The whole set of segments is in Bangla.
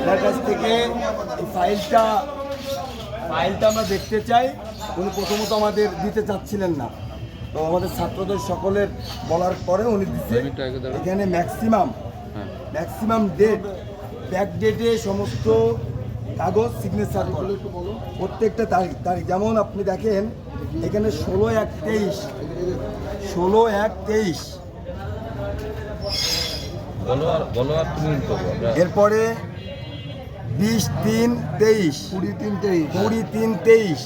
ওনার কাছ থেকে ফাইলটা ফাইলটা আমরা দেখতে চাই। উনি প্রথমত আমাদের দিতে চাচ্ছিলেন না। তো আমাদের ছাত্রদের সকলের বলার পরে উনি দিচ্ছে। এখানে ম্যাক্সিমাম ম্যাক্সিমাম ডেট ব্যাক ডেটে সমস্ত কাগজ সিগনেচার করে। প্রত্যেকটা তারিখ তারিখ। যেমন আপনি দেখেন এখানে ষোলো এক তেইশ ষোলো এক তেইশ বলো আর বলো আর তুমি করব আমরা এরপরে বিশ তিন তেইশ। কুড়ি তিন তেইশ। কুড়ি তিন তেইশ।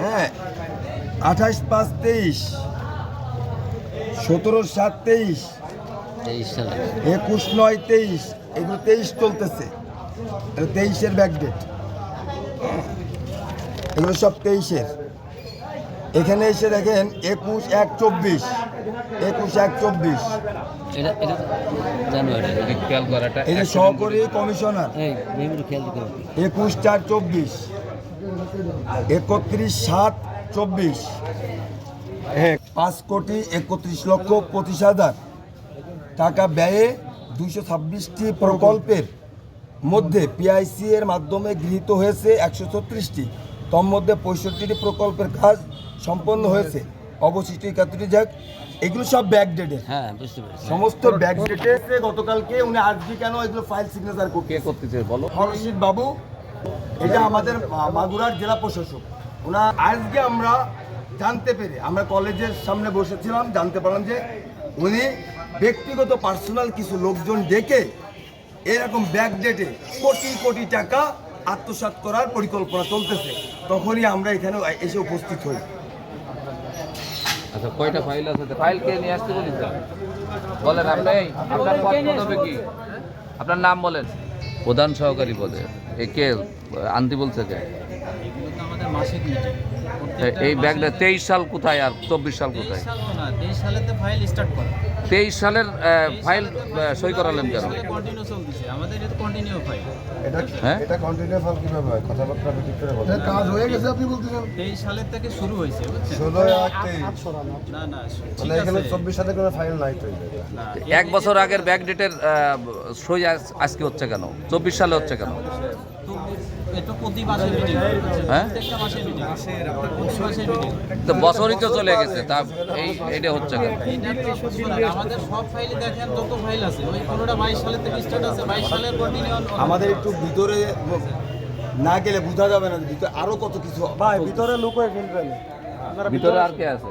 হ্যাঁ আঠাশ পাঁচ তেইশ। সতেরো সাত তেইশ। একুশ নয় তেইশ। এগুলো তেইশ চলতেছে। তেইশের ব্যাকডেট এগুলো সব তেইশের। এখানে এসে দেখেন একুশ এক চব্বিশ। একুশ এক চব্বিশ। এটা সহকারী কমিশনার। একুশ চার চব্বিশ। একত্রিশ সাত চব্বিশ। হ্যাঁ। পাঁচ কোটি একত্রিশ লক্ষ পঁচিশ হাজার। টাকা ব্যয়ে দুইশো ছাব্বিশটি প্রকল্পের মধ্যে পিআইসি এর মাধ্যমে গৃহীত হয়েছে একশো ছত্রিশটি। তন্মধ্যে পঁয়ষট্টিটি প্রকল্পের কাজ সম্পন্ন হয়েছে। অবশিষ্ট একাত্তরটি যাক এগুলো সব ব্যাকডেটেড হ্যাঁ বুঝতে পেরেছি। সমস্ত ব্যাকডেটে গতকালকে উনি আজকে কেন এগুলো ফাইল সিগনেচার করতে কে করতেছে বলো? হরশিদ বাবু এটা আমাদের মাগুরার জেলা প্রশাসক। ওনার আজকে আমরা জানতে পেরে আমরা কলেজের সামনে বসেছিলাম জানতে পারলাম যে উনি ব্যক্তিগত পার্সোনাল কিছু লোকজন ডেকে এরকম ব্যাক ডেটে কোটি কোটি টাকা আত্মসাৎ করার পরিকল্পনা চলতেছে। তখনই আমরা এখানে এসে উপস্থিত হই। আচ্ছা কয়টা ফাইল আছে? ফাইল কে নিয়ে আসতে বলি বলেন আপনি আপনার পদ হবে কি? আপনার নাম বলেন। প্রধান সহকারী পদে। এ কে? আনতে বলছে কে? এই ব্যাগটা তেইশ সাল কোথায় আর চব্বিশ সাল কোথায়? তেইশ সালেতে ফাইল স্টার্ট করা। তেইশ সালের ফাইল সই করালেন কেন? কন্টিনিউ চলতেছে। আমাদের এটা কন্টিনিউ ফাইল হ্যাঁ? কাজ হয়ে গেছে আপনি বলতেছেন? তেইশ সালের থেকে শুরু হয়েছে বুঝছেন? ষোলো এক তেইশ। না না ঠিক আছে। চব্বিশ সালে কোনো ফাইল নাই তো না, এক বছর আগের ব্যাক ডেটের সই আজকে হচ্ছে কেন? চব্বিশ সালে হচ্ছে কেন? হ্যাঁ? বছরই তো চলে গেছে। তা এই এটা হচ্ছে আমাদের সব ফাইলে দেখেন যত ফাইল আছে। ওই কোনোটা বাইশ সালের থেকে আছে বাইশ সালের কন্টিনিউ আমাদের একটু ভিতরে না গেলে বোঝা যাবে না ভিতরে আরও কত কিছু ভাই ভিতরে লোক ফেলবেন। ভিতরে আর কে আছে?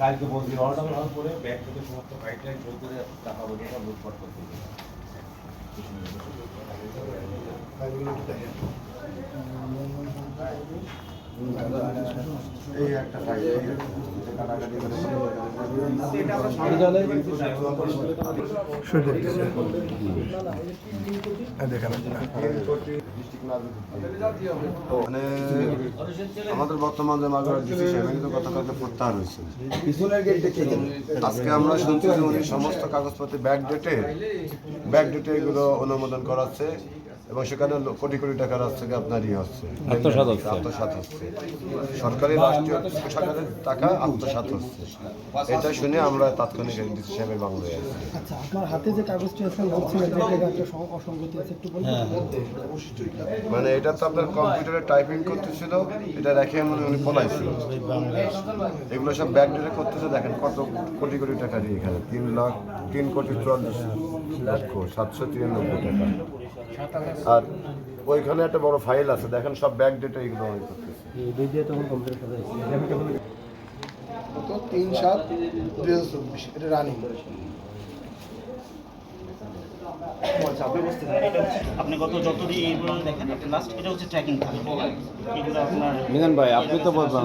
কালকে বলছি অর্ডার হওয়ার ব্যাংক থেকে সমস্ত ফাইট লাইন সই করে টাকা পয়সা সব লুটপাট করতে। এই একটা মানে আমাদের বর্তমান যে মাগুরা ডিসি সাহেব কিন্তু গতকালকে প্রত্যাহার হয়েছে আজকে আমরা শুনছি যে উনি সমস্ত কাগজপত্র ব্যাক ডেটে ব্যাক ডেটে এগুলো অনুমোদন করাচ্ছে এবং সেখানে কোটি কোটি টাকার হচ্ছে কি আপনার ইয়ে হচ্ছে। আত্মসাৎ হচ্ছে। সরকারি রাষ্ট্রীয় কোষাগারের টাকা আত্মসাৎ হচ্ছে। এটা শুনে আমরা তাৎক্ষণিক ডিসি সাহেবের বাংলায় আছি। আচ্ছা আপনার হাতে যে কাগজটি আছে বলছিলেন এটা একটা অসঙ্গতি আছে একটু বলবেন? মানে এটা তো আপনার কম্পিউটারে টাইপিং করতেছিল এটা রেখে মানে উনি পলাইছিল এগুলো সব ব্যাক ডেটে করতেছে দেখেন কত কোটি কোটি টাকা দিয়ে এখানে। তিন লাখ তিন কোটি চুয়াল্লিশ লক্ষ সাতশো তিরানব্বই টাকা। আর ওইখানে একটা বড় ফাইল আছে দেখেন সব ব্যাক ডেটে এগুলো উনি করতেছে। তিন সাত দুই হাজার চব্বিশ এটা রানিং বলছে আপনি গত যতদিন এইগুলো দেখেন লাস্ট এটা হচ্ছে ট্র্যাকিং থাকে মিজান ভাই আপনি তো বলবেন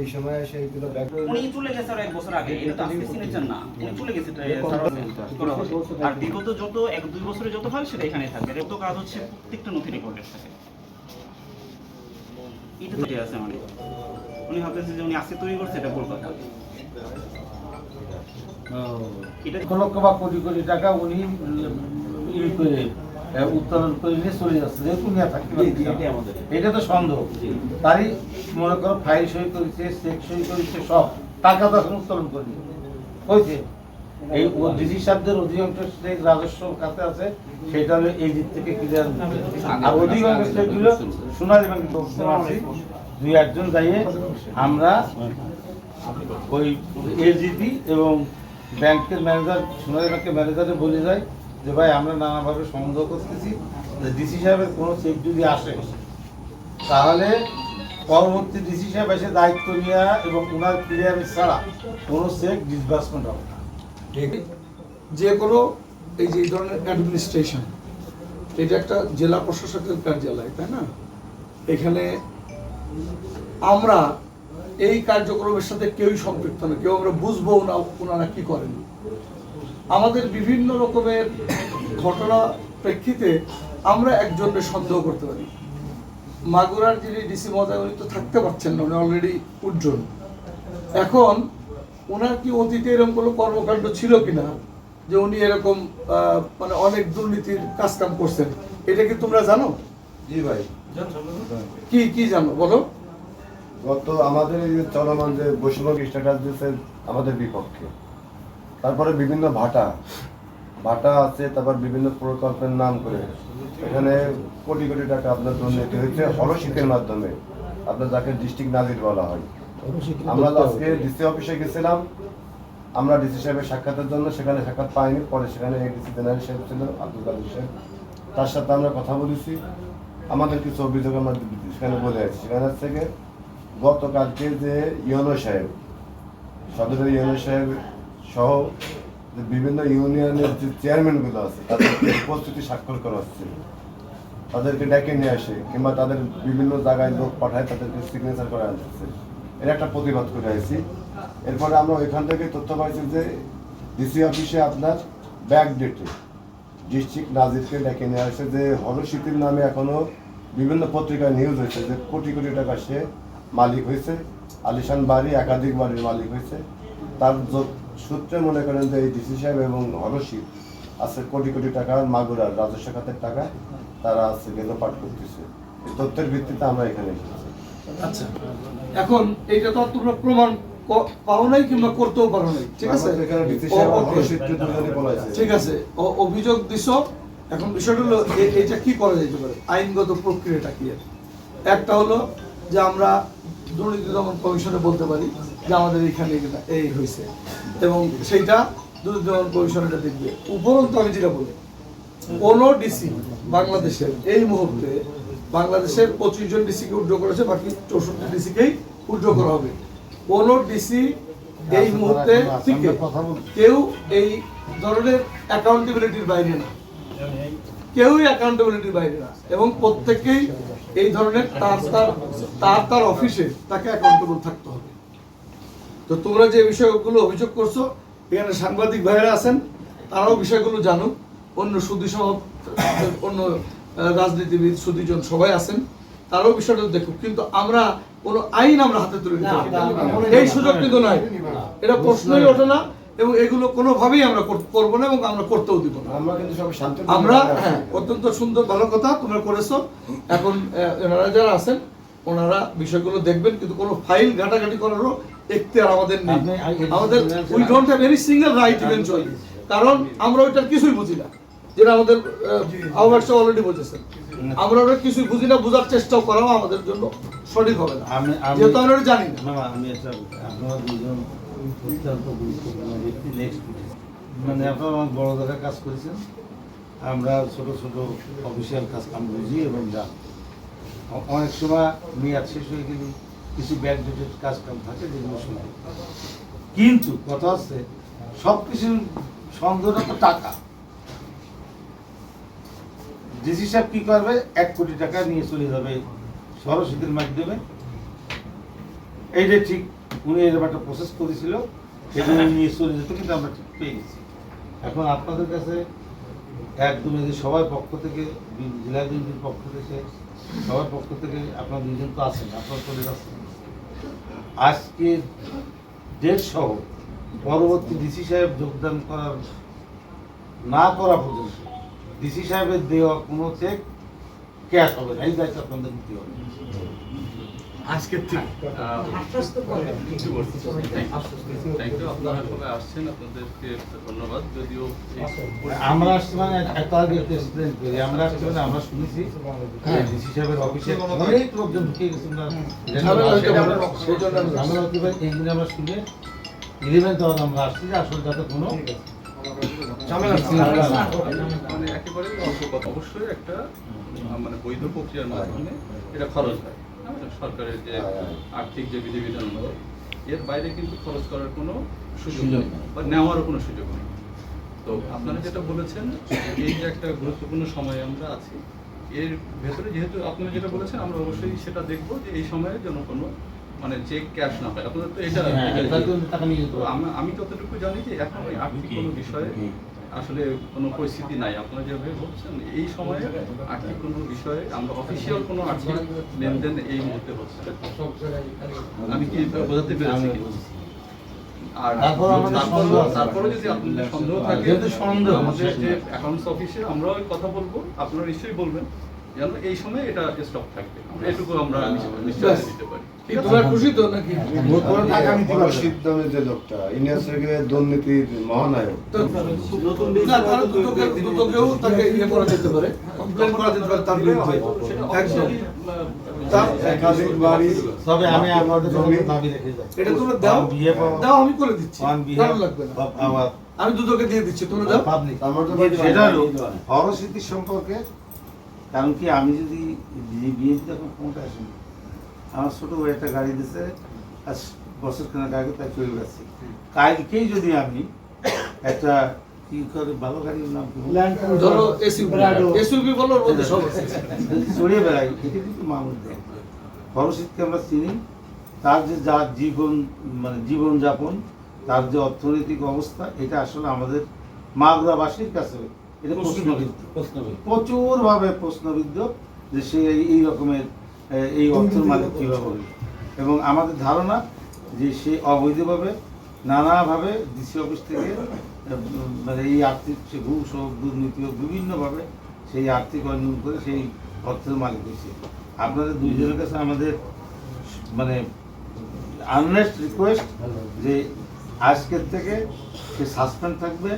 এই সময় এসে ব্যাগ উনি চলে গেছে আর এক বছর আগে, এটা তো আজকে সিগনেচার না। উনি চলে গেছে। আর বিগত যত, এক দুই বছরে যত হয় সেটা এখানে থাকবে। যত কাজ হচ্ছে প্রত্যেকটা নথি রেকর্ডের থাকে এটা তো আছে মানে। উনি ভাবতেছে যে উনি আজকে তৈরি করছে, এটা এটা লক্ষ বা কোটি কোটি টাকা উনি ই করে আহ, উত্তোলন করে নিয়ে চলে যাচ্ছে যেহেতু থাকতে এটা তো সন্দেহ। তারই মনে করো ফাইল সই করেছে চেক সই করেছে সব। টাকা তো এখন উত্তোলন করেনি। হয়েছে। এই ডিসি সাহেবদের অধিকাংশ স্টেক রাজস্ব খাতে আছে সেটা হলো এই দিক থেকে ক্লিয়ার আর অধিকাংশ স্টেকগুলো সোনালী ব্যাংকে দুই একজন যাইয়ে আমরা ওই এলজিটি এবং ব্যাংকের ম্যানেজার, সোনালী ব্যাংকের ম্যানেজারে বলে যায় যে, ভাই, আমরা নানাভাবে সন্দেহ করতেছি যে, ডিসি সাহেবের কোনো চেক যদি আসে, তাহলে পরবর্তী ডিসি সাহেব এসে দায়িত্ব নেওয়া এবং ওনার ক্লিয়ারেন্স ছাড়া কোনো চেক ডিসবার্সমেন্ট হবে না। ঠিক। যে কোনো, এই যে ধরনের অ্যাডমিনিস্ট্রেশন এটা একটা জেলা প্রশাসকের কার্যালয়, তাই না? এখানে আমরা এই কার্যক্রমের সাথে কেউই সম্পৃক্ত না। কেউ আমরা বুঝব না ওনারা কি করেন। আমাদের বিভিন্ন রকমের ঘটনা প্রেক্ষিতে আমরা একজনের সন্দেহ করতে পারি। মাগুরার যিনি ডিসি মহোদয় উনি তো থাকতে পারছেন না উনি অলরেডি উজ্জ্বল। এখন ওনার কি অতীতে এরকম কোনো কর্মকাণ্ড ছিল কিনা? যে উনি এরকম মানে অনেক দুর্নীতির কাজ কাম করছেন। এটা কি তোমরা জানো? জি ভাই। কি কি জানো? বলো। গত আমাদের এই চলমান যে বৈষম্য স্ট্যাটাস দিয়েছে আমাদের বিপক্ষে। তারপরে বিভিন্ন ভাটা ভাটা আছে, তারপর বিভিন্ন প্রকল্পের নাম করে। এখানে কোটি কোটি টাকা আপনার দুর্নীতি হয়েছে হলশীতের মাধ্যমে। আপনার যাকে ডিস্ট্রিক্ট নাজির বলা হয়। আমরা আজকে ডিসি অফিসে গেছিলাম। আমরা ডিসি সাহেবের সাক্ষাতের জন্য সেখানে সাক্ষাৎ পাইনি। পরে সেখানে ডিসি জেনারেল সাহেব ছিল, আব্দুল কাদের সাহেব। তার সাথে আমরা কথা বলেছি। আমাদের কিছু অভিযোগ আমরা সেখানে বলে আছি সেখানে থেকে গতকালকে যে ইউনো সাহেব, সদরের ইউনো সাহেব সহ যে বিভিন্ন ইউনিয়নের যে চেয়ারম্যানগুলো আছে, তাদেরকে উপস্থিতি স্বাক্ষর করা হচ্ছে। তাদেরকে ডেকে নিয়ে আসে কিংবা তাদের বিভিন্ন জায়গায় লোক পাঠায় তাদেরকে সিগনেচার করা যাচ্ছে এর একটা প্রতিবাদ করে আসছি এরপরে আমরা ওইখান থেকে তথ্য পাইছি যে ডিসি অফিসে আপনার ব্যাক ডেটে ডিস্ট্রিক্ট নাজিরকে ডেকে নিয়ে আসে যে হলশীতির নামে এখনও বিভিন্ন পত্রিকায় নিউজ হয়েছে যে কোটি কোটি টাকা সে মালিক হয়েছে আলিশান বাড়ি একাধিক বাড়ির মালিক হয়েছে। তার সূত্রে মনে করেন যে এই ডিসি সাহেব এবং হলশীত আছে কোটি কোটি টাকার মাগুরার রাজস্ব খাতের টাকা তারা আছে গেল পাঠ করতেছে। এই তথ্যের ভিত্তিতে আমরা এখানে এসেছি। আচ্ছা এখন এইটা তো তোমরা প্রমাণ পাও নাই কিংবা করতেও পারো নাই ঠিক আছে? ঠিক আছে ও- অভিযোগ দিছ। এখন বিষয়টা হলো এটা কি করা যেতে পারে? আইনগত প্রক্রিয়াটা কি? একটা হলো যে আমরা দুর্নীতি দমন কমিশনে বলতে পারি যে আমাদের এখানে এই হয়েছে। এবং সেইটা দুর্নীতি দমন কমিশন এটা দেখবে। উপরন্তু আমি যেটা বলি, কোনো ডিসি বাংলাদেশের এই মুহূর্তে বাংলাদেশের পঁচিশ জন ডিসিকে উড্র করেছে, বাকি চৌষট্টি ডিসিকেই উড্র করা হবে। কোনো ডিসি এই মুহূর্তে থেকে কেউ এই ধরনের অ্যাকাউন্টেবিলিটির বাইরে না। কেউই অ্যাকাউন্টেবিলিটির বাইরে না। এবং প্রত্যেককেই এই ধরনের তার তার তার তার অফিসে তাকে অ্যাকাউন্টেবল থাকতে হবে তো তোমরা যে বিষয়গুলো অভিযোগ করছ এখানে সাংবাদিক ভাইয়েরা আছেন তারাও বিষয়গুলো জানুক অন্য সুদী সহ অন্য রাজনীতিবিদ সুদীজন সবাই আছেন তারাও বিষয়টা দেখুক কিন্তু আমরা কোনো আইন আমরা হাতে তুলে না। এই সুযোগ কিন্তু নাই এটা প্রশ্নই ওঠে না এবং এগুলো কোনোভাবেই আমরা করব না এবং আমরা করতেও দিব না। আমরা কিন্তু সব শান্ত আমরা হ্যাঁ অত্যন্ত সুন্দর ভালো কথা তোমরা করেছ। এখন এনারা যারা আছেন ওনারা বিষয়গুলো দেখবেন কিন্তু কোনো ফাইল ঘাটাঘাটি করারও এখতিয়ার আমাদের নেই। আমাদের we don't have any single right eventually কারণ আমরা ওইটার কিছুই বুঝি না। যেটা আমাদের অলরেডি বুঝেছেন আমরা ওটা কিছুই বুঝি না বোঝার চেষ্টাও করাও আমাদের জন্য সঠিক হবে না। যেহেতু আমরা জানি না। আমি আপনারা দুজন মানে আপনারা অনেক বড় জায়গায় কাজ করেছেন। আমরা ছোট ছোট অফিসিয়াল কাজ কাম বুঝি এবং যা। অনেক সময় মেয়াদ শেষ হয়ে গেলে কিছু ব্যাকডেটেড কাজ কাম থাকে যেগুলো শুনে। কিন্তু কথা হচ্ছে, সব কিছুর সন্দেহটা তো টাকা। ডিসি সাহেব কী করবে? এক কোটি টাকা নিয়ে চলে যাবে সরস্বতীর মাধ্যমে। এইটা ঠিক উনি এরকম একটা প্রসেস করেছিল উনি নিয়ে চলে যেত, কিন্তু আমরা ঠিক পেয়ে গেছি। এখন আপনাদের কাছে একদম যে সবার পক্ষ থেকে জেলা বিএনপির পক্ষ থেকে, সবার পক্ষ থেকে আপনার দুজন তো আছেন, আপনারা চলে যাচ্ছেন। আজকে ডেট সহ পরবর্তী ডিসি সাহেব যোগদান করার, না করা পর্যন্ত ডিসি সাহেবের দেওয়া কোনো চেক ক্যাশ হবে না, এই দায়িত্ব আপনাদের নিতে হবে। থ্যাংক ইউ আপনারা সবাই আসছেন আপনাদেরকে ধন্যবাদ। যদিও আমরা আসছি মানে এত আগে এক্সপ্লেন করি। আমরা আসছি মানে আমরা শুনেছি ডিসি সাহেবের অফিসে অনেক লোকজন ঢুকে গেছে। আমরা এই শুনে ইলেভেন্থ আওয়ার আমরা আসছি যে আসলে যাতে কোনো হয়। মানে অবশ্যই একটা মানে বৈধ প্রক্রিয়ার মাধ্যমে এটা খরচ হয় হ্যাঁ, সরকারের যে আর্থিক যে বিধিবিধানগুলো এর বাইরে কিন্তু খরচ করার কোনো সুযোগ নেই বা নেওয়ারও কোনো সুযোগ নেই। তো আপনারা যেটা বলেছেন এই যে একটা গুরুত্বপূর্ণ সময়ে আমরা আছি এর ভেতরে যেহেতু আপনারা যেটা বলেছেন আমরা অবশ্যই সেটা দেখব যে এই সময়ে যেন কোনো মানে চেক ক্যাশ না পায়। আপনাদের তো এটা হ্যাঁ, আমি যতটুকু জানি যে এখন ওই আর্থিক কোনো বিষয়ে আসলে কোনো পরিস্থিতি নাই। আপনারা যেভাবে বলছেন এই সময়ে আর্থিক কোনো বিষয়ে আমরা অফিসিয়াল কোনো আর্থিক লেনদেন এই মুহূর্তে হচ্ছে? আমি কি বোঝাতে পেরেছি? আর তারপর আমাদের তারপরও- সন্দেহ আছে। তারপরে যদি আপনাদের সন্দেহ থাকে আমাদের যে অ্যাকাউন্টস অফিসে আমরাও কথা বলব আপনারা নিশ্চয়ই বলবেন। যেন এই সময় এটা স্টক থাকবে। এটুকু আমরা নিশ্চয় দিতে পারি। ঠিক আছে তোমরা খুশি তো নাকি? কোনো টাকা নিতে পারবে না। রশিদ নামে যে লোকটা ইন্ডিয়ান সার্কেলের দুর্নীতির মহানায়ক। না তাহলে দুটোকে দুটোকেও তাকে ইয়ে তবে আমি আমাদের দাবি রেখে যাই এটা তোমরা দাও। দাও আমি করে দিচ্ছি। আমি দুটোকে দিয়ে দিচ্ছি তোমরা দাও। পাবলিক আমার তো সেটা হলো সম্পর্কে কারণ কি আমি যদি বিএনপি তখন ক্ষমতা আসেনি আমার ছোট ভাই একটা গাড়ি দিছে আজ বছর খানেক আগে তাই চলে গেছে। কালকেই যদি আমি একটা কি করে ভালো গাড়ির নাম ধরো বলো চড়িয়ে বেড়াই এটা কিন্তু মানুষ দেয় হরশীতকে আমরা চিনি। তার যে যা জীবন মানে জীবনযাপন তার যে অর্থনৈতিক অবস্থা এটা আসলে আমাদের মাগুরাবাসীর কাছে এটা প্রশ্নবিদ্ধ প্রচুরভাবে প্রশ্নবিদ্ধ যে সে এই- এই রকমের এই অর্থের মালিক কীভাবে হলো এবং আমাদের ধারণা যে সে অবৈধভাবে নানাভাবে ডিসি অফিস থেকে মানে এই আর্থিক সে ঘুষ হোক দুর্নীতি হোক বিভিন্নভাবে সেই আর্থিক অর্জন করে সেই অর্থের মালিক হয়েছে। আপনাদের দুইজনের কাছে আমাদের মানে আননেস্ট রিকোয়েস্ট যে আজকের থেকে সে সাসপেন্ড থাকবে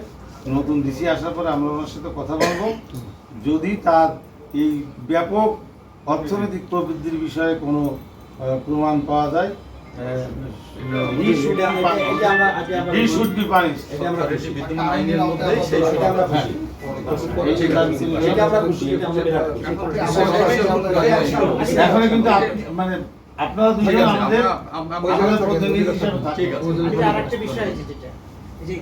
নতুন ডিসি আসার পরে আমরা ওনার সাথে কথা বলব। যদি তার এই ব্যাপক অর্থনৈতিক প্রবৃদ্ধির বিষয়ে কোনো প্রমাণ পাওয়া যায় হি শুড বি পানিশ সরকারের যে বিদ্যমান আইনের মধ্যেই সেই সুযোগ। এখন কিন্তু মানে আপনারা দুজন আমাদের আমরা- আমরা- আমরা- আমাদের প্রতিনিধি হিসেবে থাকবেন। ঠিক আছে। আচ্ছা, আরেকটা বিষয় আছে যেটা। যে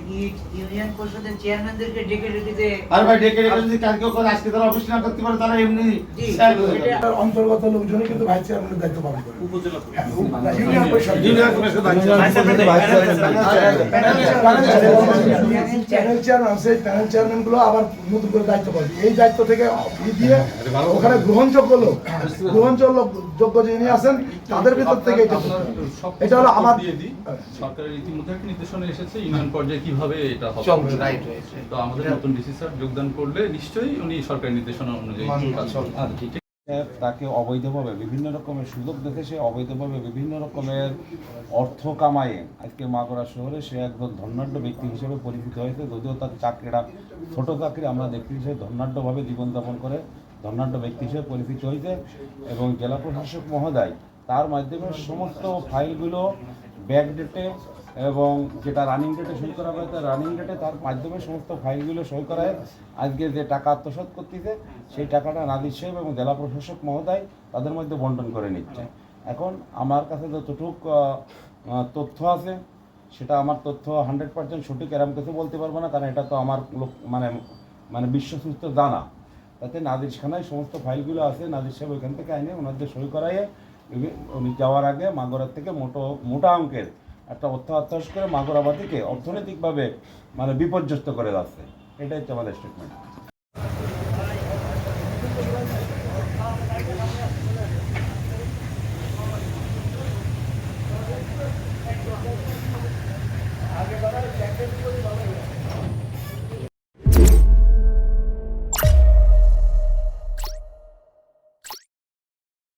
ইউনিয়ন পরিষদের চেয়ারম্যানদেরকে ডেকে ডেকে আর ভাই ডেকে রেখে যদি কালকেও করে আজকে তারা অফিস না করতে পারে তারা এমনি জি, স্যার হয়ে এটা- যাবে। অন্তর্গত লোকজনই কিন্তু ভাইস চেয়ারম্যানের দায়িত্ব পালন করে উপজেলা ইউনিয়ন পরিষদ ইউনিয়ন পরিষদ আছে। প্যানেল চেয়ারম্যান সেই প্যানেল চেয়ারম্যানগুলো আবার নতুন করে দায়িত্ব পাবে এই দায়িত্ব থেকে দিয়ে ওখানে গ্রহণযোগ্য লোক গ্রহণযোগ্য যোগ্য যিনি আছেন তাদের ভিতর থেকে এটা এটা হলো আমার সরকারের ইতিমধ্যে একটা নির্দেশনা এসেছে ইউনিয়ন পর্যায়ে যে কীভাবে এটা হবে. তো আমাদের নতুন ডিসি স্যার যোগদান করলে নিশ্চয়ই উনি সরকারি নির্দেশনা অনুযায়ী কাজ করবেন। আর ঠিক। তাকে অবৈধভাবে বিভিন্ন রকমের সুযোগ দেখে সে অবৈধভাবে বিভিন্ন রকমের অর্থ কামায়ে আজকে মাগুরা শহরে সে একজন ধর্নাঢ্য ব্যক্তি হিসেবে পরিচিত হয়েছে। যদিও তার চাকরিটা ছোট চাকরি আমরা দেখতে সে ধনাঢ্যভাবে জীবনযাপন করে ধর্নাঢ্য ব্যক্তি হিসেবে পরিচিত হয়েছে এবং জেলা প্রশাসক মহোদয় তার মাধ্যমে সমস্ত ফাইলগুলো ব্যাকডেটে এবং যেটা রানিং ডেটে সই করা হয়েছে রানিং ডেটে তার মাধ্যমে সমস্ত ফাইলগুলো সই করায় আজকে যে টাকা আত্মসাৎ করতেছে, সেই টাকাটা নাদির সাহেব এবং জেলা প্রশাসক মহোদয় তাদের মধ্যে বন্টন করে নিচ্ছে। এখন আমার কাছে যতটুক তথ্য আছে, সেটা আমার তথ্য হান্ড্রেড পার্সেন্ট সঠিক, এরম কিছু বলতে পারব না, কারণ এটা তো আমার লোক মানে মানে বিশ্বসূত্র জানা। তাতে নাদির খানায় সমস্ত ফাইলগুলো আছে নাদির সাহেব ওইখান থেকে আইনে ওনাদের সই করাইয়ে, উনি যাওয়ার আগে মাগুরার থেকে মোটো, মোটা অঙ্কের একটা অর্থ আত্মাস করে মাগুরাবাদীকে অর্থনৈতিকভাবে মানে বিপর্যস্ত করে যাচ্ছে এটাই হচ্ছে আমাদের স্টেটমেন্ট